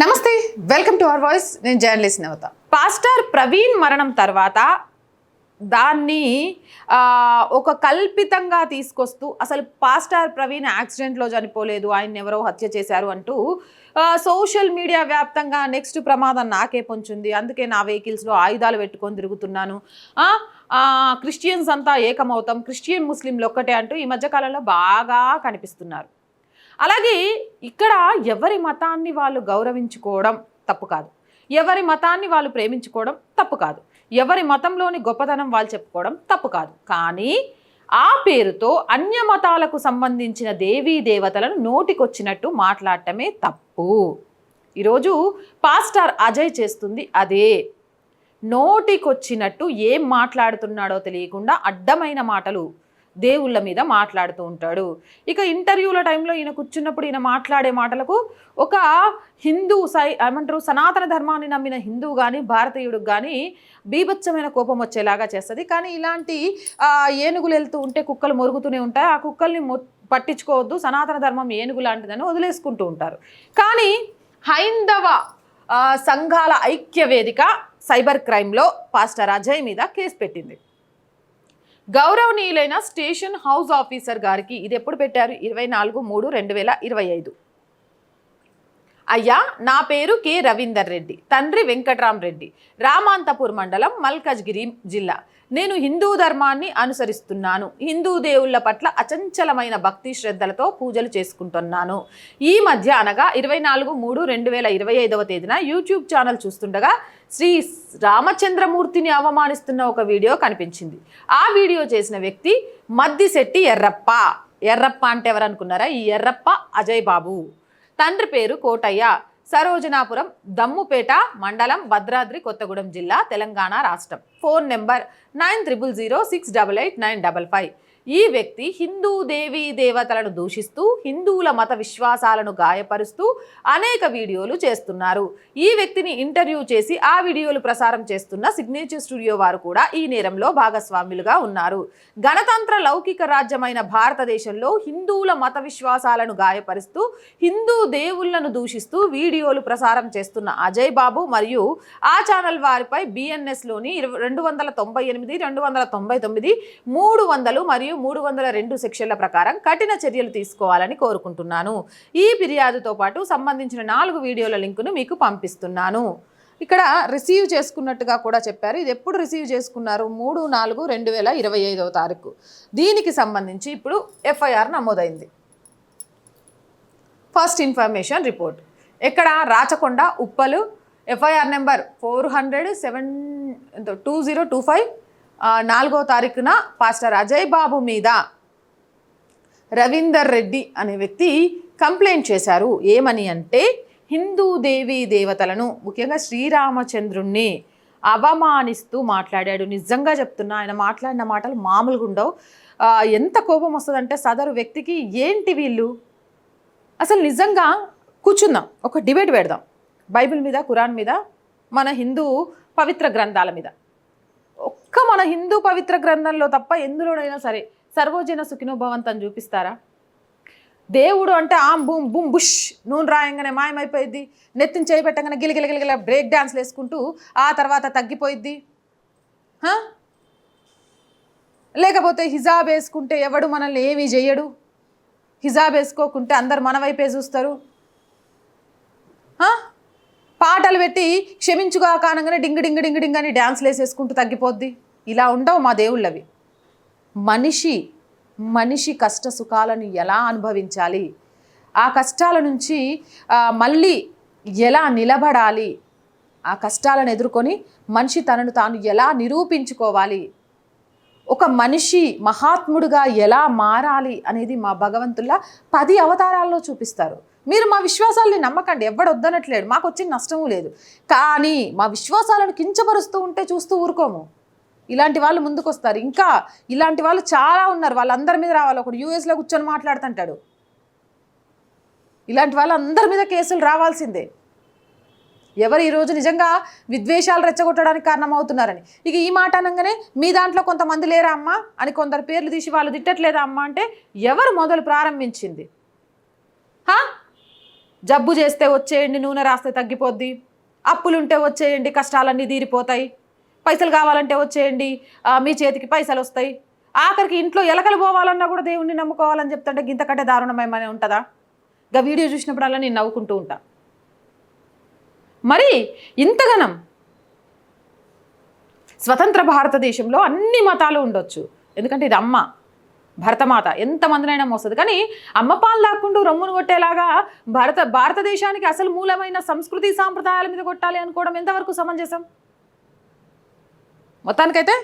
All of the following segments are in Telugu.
నమస్తే వెల్కమ్ టు అవర్ వాయిస్ నేను జర్నలిస్ట్ నవత. పాస్టర్ ప్రవీణ్ మరణం తర్వాత దాన్ని ఒక కల్పితంగా తీసుకొస్తూ అసలు పాస్టర్ ప్రవీణ్ యాక్సిడెంట్లో చనిపోలేదు ఆయన ఎవరో హత్య చేశారు అంటూ సోషల్ మీడియా వ్యాప్తంగా నెక్స్ట్ ప్రమాదం నాకే పొంచుంది. అందుకే నా వెహికల్స్లో ఆయుధాలు పెట్టుకొని తిరుగుతున్నాను. క్రిస్టియన్స్ అంతా ఏకమవుతాం. క్రిస్టియన్ ముస్లింలు ఒక్కటే అంటూ ఈ మధ్యకాలంలో బాగా కనిపిస్తున్నారు. అలాగే ఇక్కడ ఎవరి మతాన్ని వాళ్ళు గౌరవించుకోవడం తప్పు కాదు. ఎవరి మతాన్ని వాళ్ళు ప్రేమించుకోవడం తప్పు కాదు. ఎవరి మతంలోని గొప్పతనం వాళ్ళు చెప్పుకోవడం తప్పు కాదు. కానీ ఆ పేరుతో అన్య మతాలకు సంబంధించిన దేవీ దేవతలను నోటికొచ్చినట్టు మాట్లాడటమే తప్పు. ఈరోజు పాస్టర్ అజయ్ చేస్తుంది అదే. నోటికొచ్చినట్టు ఏం మాట్లాడుతున్నాడో తెలియకుండా అడ్డమైన మాటలు దేవుళ్ళ మీద మాట్లాడుతూ ఉంటాడు. ఇక ఇంటర్వ్యూల టైంలో ఈయన కూర్చున్నప్పుడు ఈయన మాట్లాడే మాటలకు ఒక హిందూ సై ఏమంటారు సనాతన ధర్మాన్ని నమ్మిన హిందువు కానీ భారతీయుడికి కానీ బీభత్సమైన కోపం వచ్చేలాగా చేస్తుంది. కానీ ఇలాంటి ఏనుగులు వెళ్తూ ఉంటే కుక్కలు మొరుగుతూనే ఉంటాయి. ఆ కుక్కల్ని మొ పట్టించుకోవద్దు. సనాతన ధర్మం ఏనుగు లాంటిదని వదిలేసుకుంటూ ఉంటారు. కానీ హైందవ సంఘాల ఐక్య వేదిక సైబర్ క్రైమ్లో పాస్టర్ అజయ్ మీద కేసు పెట్టింది. గౌరవనీయులైన స్టేషన్ హౌస్ ఆఫీసర్ గారికి ఇది ఎప్పుడు పెట్టారు? ఇరవై నాలుగు మూడు రెండు వేల ఇరవై ఐదు. అయ్యా నా పేరు కె. రవీందర్ రెడ్డి తండ్రి వెంకట్రామ్ రెడ్డి రామాంతపూర్ మండలం మల్కజ్గిరి జిల్లా. నేను హిందూ ధర్మాన్ని అనుసరిస్తున్నాను. హిందూ దేవుళ్ళ పట్ల అచంచలమైన భక్తి శ్రద్ధలతో పూజలు చేసుకుంటున్నాను. ఈ మధ్య అనగా ఇరవై నాలుగు మూడు రెండు వేల ఇరవై ఐదవ తేదీన యూట్యూబ్ ఛానల్ చూస్తుండగా శ్రీ రామచంద్రమూర్తిని అవమానిస్తున్న ఒక వీడియో కనిపించింది. ఆ వీడియో చేసిన వ్యక్తి మద్దిశెట్టి ఎర్రప్ప. ఎర్రప్ప అంటే ఎవరనుకున్నారా ఈ ఎర్రప్ప అజయ్ బాబు. తండ్రి పేరు కోటయ్య. సరోజనాపురం దమ్ముపేట మండలం భద్రాద్రి కొత్తగూడెం జిల్లా తెలంగాణ రాష్ట్రం. Phone number nine triple zero six double eight nine double five. ఈ వ్యక్తి హిందూ దేవీ దేవతలను దూషిస్తూ హిందువుల మత విశ్వాసాలను గాయపరుస్తూ అనేక వీడియోలు చేస్తున్నారు. ఈ వ్యక్తిని ఇంటర్వ్యూ చేసి ఆ వీడియోలు ప్రసారం చేస్తున్న సిగ్నేచర్ స్టూడియో వారు కూడా ఈ నేరంలో భాగస్వాములుగా ఉన్నారు. గణతంత్ర లౌకిక రాజ్యమైన భారతదేశంలో హిందువుల మత విశ్వాసాలను గాయపరుస్తూ హిందూ దేవుళ్ళను దూషిస్తూ వీడియోలు ప్రసారం చేస్తున్న అజయ్ బాబు మరియు ఆ ఛానల్ వారిపై బిఎన్ఎస్లోని ఇరవై రెండు వందల తొంభై ఎనిమిది రెండు వందల తొంభై తొమ్మిది మూడు వందలు మరియు మూడు వందల రెండు సెక్షన్ల ప్రకారం కఠిన చర్యలు తీసుకోవాలని కోరుకుంటున్నాను. ఈ ఫిర్యాదుతో పాటు సంబంధించిన నాలుగు వీడియోల లింకును మీకు పంపిస్తున్నాను. ఇక్కడ రిసీవ్ చేసుకున్నట్టుగా కూడా చెప్పారు. ఇది ఎప్పుడు రిసీవ్ చేసుకున్నారు? మూడు నాలుగు రెండు వేల ఇరవై ఐదవ తారీఖు. దీనికి సంబంధించి ఇప్పుడు ఎఫ్ఐఆర్ నమోదైంది. First information report. ఎక్కడ? Rachakonda Uppal. FIR number four hundred seven two zero two five నాలుగో తారీఖున పాస్టర్ అజయ్ బాబు మీద రవీందర్ రెడ్డి అనే వ్యక్తి కంప్లైంట్ చేశారు. ఏమని అంటే హిందూ దేవీ దేవతలను ముఖ్యంగా శ్రీరామచంద్రుణ్ణి అవమానిస్తూ మాట్లాడాడు. నిజంగా చెప్తున్నా ఆయన మాట్లాడిన మాటలు మామూలుగా ఉండవు. ఎంత కోపం వస్తుందంటే సదరు వ్యక్తికి ఏంటి వీళ్ళు? అసలు నిజంగా కూర్చుందాం ఒక డిబేట్ పెడదాం. బైబిల్ మీద కురాన్ మీద మన హిందూ పవిత్ర గ్రంథాల మీద. మన హిందూ పవిత్ర గ్రంథంలో తప్ప ఎందులోనైనా సరే సర్వోజన సుఖినో భవంతని చూపిస్తారా? దేవుడు అంటే ఆ బూమ్ బూమ్ బుష్ నూనె రాయంగానే మాయమైపోయిద్ది నెత్తిని చేయి పెట్టగానే బ్రేక్ డ్యాన్స్లు వేసుకుంటూ ఆ తర్వాత తగ్గిపోయిద్ది. లేకపోతే హిజాబ్ వేసుకుంటే ఎవడు మనల్ని ఏమీ చేయడు హిజాబ్ వేసుకోకుంటే అందరు మన వైపే చూస్తారు. పాటలు పెట్టి క్షమించుగా కానంగానే డింగ్ డింగ్ డింగ్ డింగ్ అని డ్యాన్స్లు వేసేసుకుంటూ తగ్గిపోద్ది. ఇలా ఉండవు మా దేవుళ్ళవి. మనిషి మనిషి కష్ట సుఖాలను ఎలా అనుభవించాలి? ఆ కష్టాల నుంచి మళ్ళీ ఎలా నిలబడాలి? ఆ కష్టాలను ఎదుర్కొని మనిషి తనను తాను ఎలా నిరూపించుకోవాలి? ఒక మనిషి మహాత్ముడుగా ఎలా మారాలి అనేది మా భగవంతుల్లా పది అవతారాల్లో చూపిస్తారు. మీరు మా విశ్వాసాలని నమ్మకండి ఎవడొద్దనట్లేడు మాకు వచ్చిన నష్టము లేదు. కానీ మా విశ్వాసాలను కించపరుస్తూ ఉంటే చూస్తూ ఊరుకోము. ఇలాంటి వాళ్ళు ముందుకు వస్తారు ఇంకా ఇలాంటి వాళ్ళు చాలా ఉన్నారు. వాళ్ళందరి మీద రావాలి. ఒకడు యూఎస్లో కూర్చొని మాట్లాడుతుంటాడు. ఇలాంటి వాళ్ళందరి మీద కేసులు రావాల్సిందే. ఎవరు ఈరోజు నిజంగా విద్వేషాలు రెచ్చగొట్టడానికి కారణమవుతున్నారని. ఇక ఈ మాట అనగానే మీ దాంట్లో కొంతమంది లేరా అమ్మా? అని కొందరు పేర్లు తీసి వాళ్ళు తిట్టట్లేదా అమ్మా అంటే ఎవరు మొదలు ప్రారంభించింది? జబ్బు చేస్తే వచ్చేయండి నూనె రాస్తే తగ్గిపోద్ది. అప్పులుంటే వచ్చేయండి కష్టాలన్నీ తీరిపోతాయి. పైసలు కావాలంటే వచ్చేయండి. మీ చేతికి పైసలు వస్తాయి. ఆఖరికి ఇంట్లో ఎలకలు పోవాలన్నా కూడా దేవుణ్ణి నమ్ముకోవాలని చెప్తుంటే గింతకంటే దారుణమేమని ఉంటుందా? ఇంకా వీడియో చూసినప్పుడల్లా నేను నవ్వుకుంటూ ఉంటా. మరి ఇంతగనం స్వతంత్ర భారతదేశంలో అన్ని మతాలు ఉండొచ్చు. ఎందుకంటే ఇది అమ్మ భరతమాత ఎంతమందినైనా మోస్తుంది. కానీ అమ్మ పాలు దాక్కుంటూ రొమ్మును కొట్టేలాగా భారత భారతదేశానికి అసలు మూలమైన సంస్కృతి సాంప్రదాయాల మీద కొట్టాలి అనుకోవడం ఎంతవరకు సమంజసం? మొత్తానికైతే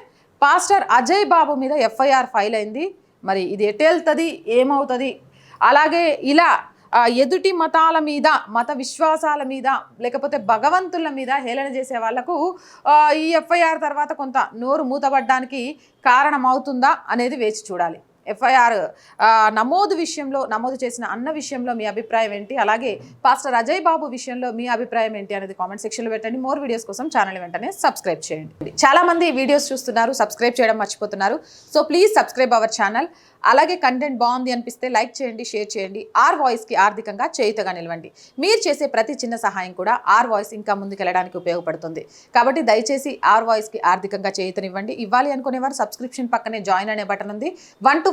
పాస్టర్ అజయ్ బాబు మీద ఎఫ్ఐఆర్ ఫైల్ అయింది. మరి ఇది ఎటు వెళ్తుంది? ఏమవుతుంది? అలాగే ఇలా ఎదుటి మతాల మీద మత విశ్వాసాల మీద లేకపోతే భగవంతుల మీద హేళన చేసే వాళ్ళకు ఈ ఎఫ్ఐఆర్ తర్వాత కొంత నోరు మూతబడ్డానికి కారణమవుతుందా అనేది వేచి చూడాలి. ఎఫ్ఐఆర్ నమోదు విషయంలో నమోదు చేసిన అన్న విషయంలో మీ అభిప్రాయం ఏంటి? అలాగే పాస్టర్ అజయ్ బాబు విషయంలో మీ అభిప్రాయం ఏంటి అనేది కామెంట్ సెక్షన్లో పెట్టండి. మోర్ వీడియోస్ కోసం ఛానల్ వెంటనే సబ్స్క్రైబ్ చేయండి. చాలామంది వీడియోస్ చూస్తున్నారు సబ్స్క్రైబ్ చేయడం మర్చిపోతున్నారు. So please subscribe our channel. అలాగే కంటెంట్ బాగుంది అనిపిస్తే లైక్ చేయండి షేర్ చేయండి. ఆర్ వాయిస్కి ఆర్థికంగా చేయుతగా నిలవండి. మీరు చేసే ప్రతి చిన్న సహాయం కూడా ఆర్ వాయిస్ ఇంకా ముందుకెళ్ళడానికి ఉపయోగపడుతుంది. కాబట్టి దయచేసి ఆర్ వాయిస్కి ఆర్థికంగా చేయుతనివ్వండి. ఇవ్వాలి అనుకునేవారు సబ్స్క్రిప్షన్ పక్కనే జాయిన్ అనే బటన్ ఉంది. One to